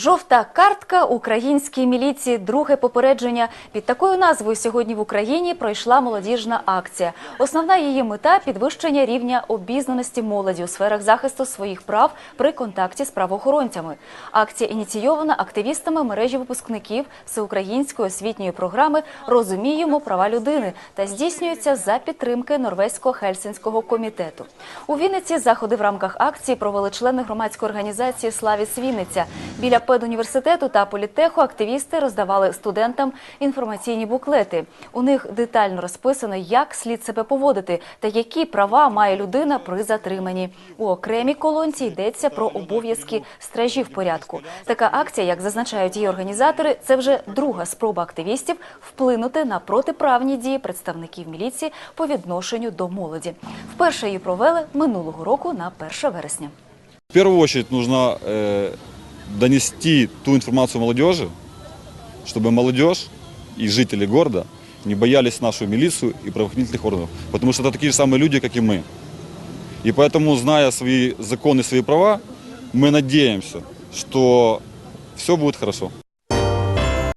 Жовта картка українській міліції. Друге попередження. Під такою назвою сьогодні в Україні пройшла молодіжна акція. Основна її мета підвищення рівня обізнаності молоді у сферах захисту своїх прав при контакті з правоохоронцями. Акція ініційована активістами мережі випускників всеукраїнської освітньої програми Розуміємо права людини та здійснюється за підтримки Норвезького Хельсинського комітету. У Вінниці заходи в рамках акції провели члени громадської організації Славіс Вінниця. Біля педуніверситету та політеху активісти роздавали студентам інформаційні буклети. У них детально розписано, як слід себе поводити та які права має людина при затриманні. У окремій колонці йдеться про обов'язки стражів порядку. Така акція, як зазначають її організатори, це вже друга спроба активістів вплинути на протиправні дії представників міліції по відношенню до молоді. Вперше її провели минулого року на 1 вересня. В первую очередь нужно э, донести ту информацию молодежи, чтобы молодежь и жители города не боялись нашу милицию и правоохранительных органов. Потому что это такие же самые люди, как и мы. И поэтому, зная свои законы, свои права, мы надеемся, что все будет хорошо.